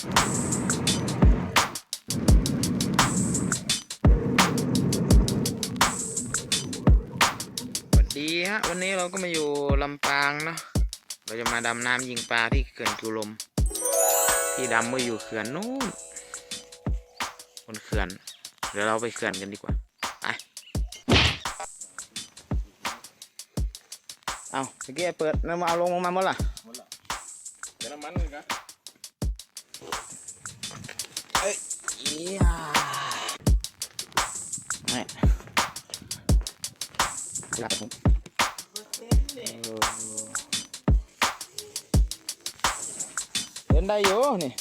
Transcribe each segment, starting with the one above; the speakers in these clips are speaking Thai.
สวัสดีฮะ วันนี้เราก็มาอยู่ลำปางเนาะเราจะมาดำน้ำยิงปลาที่เขื่อนจุลม ที่ดำก็อยู่เขื่อนนู้นบนเขื่อน เดี๋ยวเราไปเขื่อนกันดีกว่าไปเอาเมื่อกี้เปิดแล้วมาเอาลงลงมาหมดละเดี๋ยวน้ำมันเลยนะ ไม่หลับมเออเดินได้อยู่นี่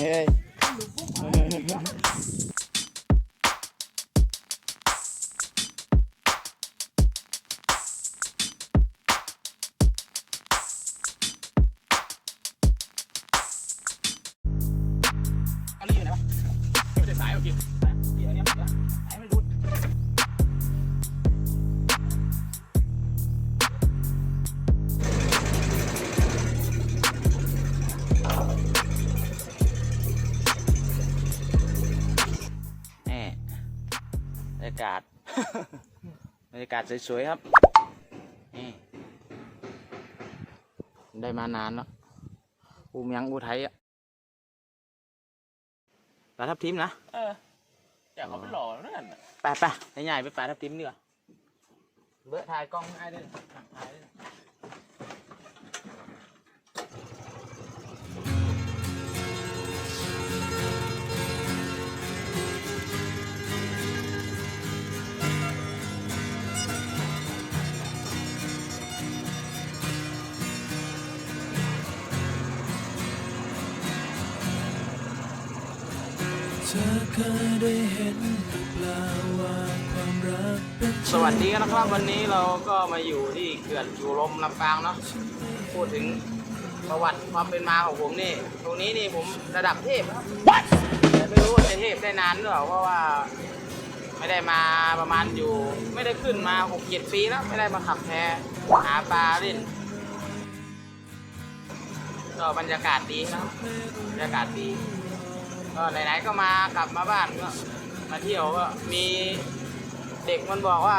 เฮ้ย นี่บรรยากาศ บรรยากาศสวยๆครับ นี่ ได้มานานแล้วอูมยังอูไทยอะ ปลาทับทิมนะเอออยากเขาไปหล่อนั่นน่ะไปไปใหญ่ๆไปปลาทับทิมเนื้อเบอร์ถ่ายกล้องให้ด้วยถ่ายด้ วยสวัสดีนะครับวันนี้เราก็มาอยู่ที่เขื่อนจูลมลำปางเนาะพูดถึงประวัติความเป็นมาของผมนี่ ตรงนี้นี่ผมระดับเทพครับแต่ไม่รู้ว่าจะเทพได้นานหรือเปล่าเพราะว่า ไม่ได้มาประมาณอยู่ ไม่ได้ขึ้นมาหกเจ็ดปีแล้ว ไม่ได้มาขับแพหาปลาเล่นก็บรรยากาศดีนะครับบรรยากาศดี ก็ไหนๆก็มากลับมาบ้านก็มาเที่ยวก็มีเด็กมันบอกว่า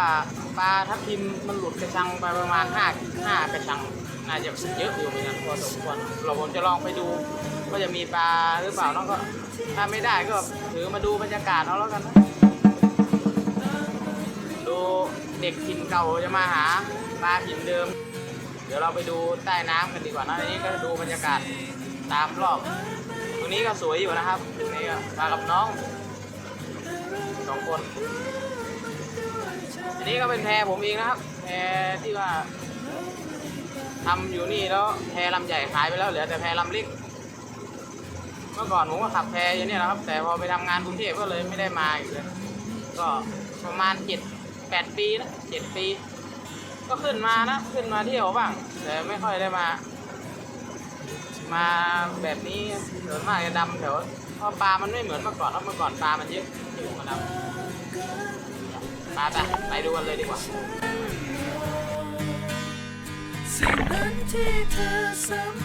ปลาทับทิมมันหลุดกระชังไปประมาณห้าห้ากระชังน่าจะเยอะอยู่เหมือนกันพอสมควรเราผมจะลองไปดูว่าจะมีปลาหรือเปล่าเนาะก็ถ้าไม่ได้ก็ถือมาดูบรรยากาศเอาแล้วกันนะดูเด็กถิ่นเก่าจะมาหาปลาถิ่นเดิม เดี๋ยวเราไปดูใต้น้ำกันดีกว่านะอันนี้ก็ดูบรรยากาศตามรอบ รงนี้ก็สวยอยู่นะครับตรงนี้ก็มากับน้องสองคน อันนี้ก็เป็นแพรผมเองนะครับ แพรที่ว่าทำอยู่นี่แล้วแพรลำใหญ่ขายไปแล้วเหลือแต่แพรลำเล็ก เมื่อก่อนผมก็ขับแพรอยู่เนี่ยนะครับ แต่พอไปทำงานกรุงเทพก็เลยไม่ได้มาอีกเลยก็ประมาณเจ็ดแปดปีนะเจ็ดปี ก็ขึ้นมานะ ขึ้นมาเที่ยวบ้างแต่ไม่ค่อยได้มา มาแบบนี้ส่วนมากจะดำแถวเพราะปลามันไม่เหมือนเมื่อก่อนแล้วเมื่อก่อนปลามันเยอะอยู่มาดำมาแต่ไปดูกันเลยดีกว่าสิ่งนั้นที่เธอสัม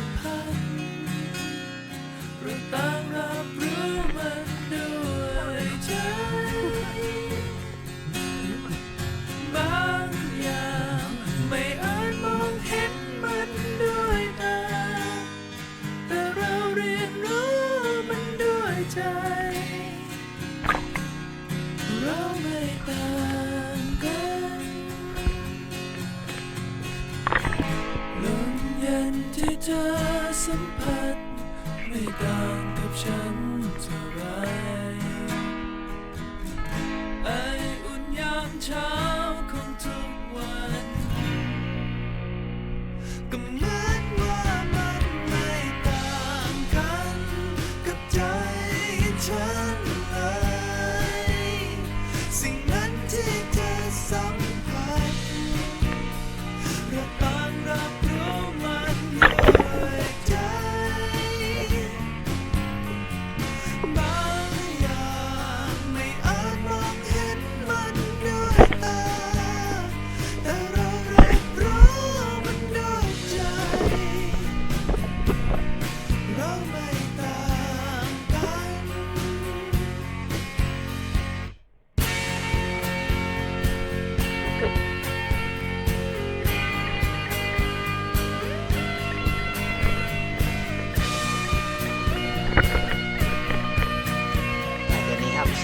ที่เธอสัมผัสไม่ต่างกับฉันเท่าไรไออุ่นยามเช้า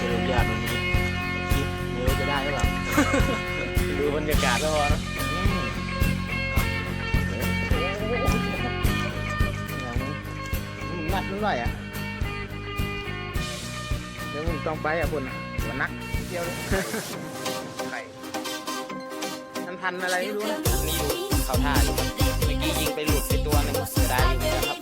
สนุกยากวันนี้คิดไม่รู้จะได้หรือเปล่า ดูบรรยากาศก็พอนะมังนักนู้ไหวอะ เดี๋ยวมึงต้องไปอะคุณหันนักเที่ยวเลยไข่ทันทันอะไรไม่รู้นะนี่ดูเขาท่าอยู่เมื่อกี้ยิงไปหลุดไปตัวหนึ่งเสียดายอยู่นะครับ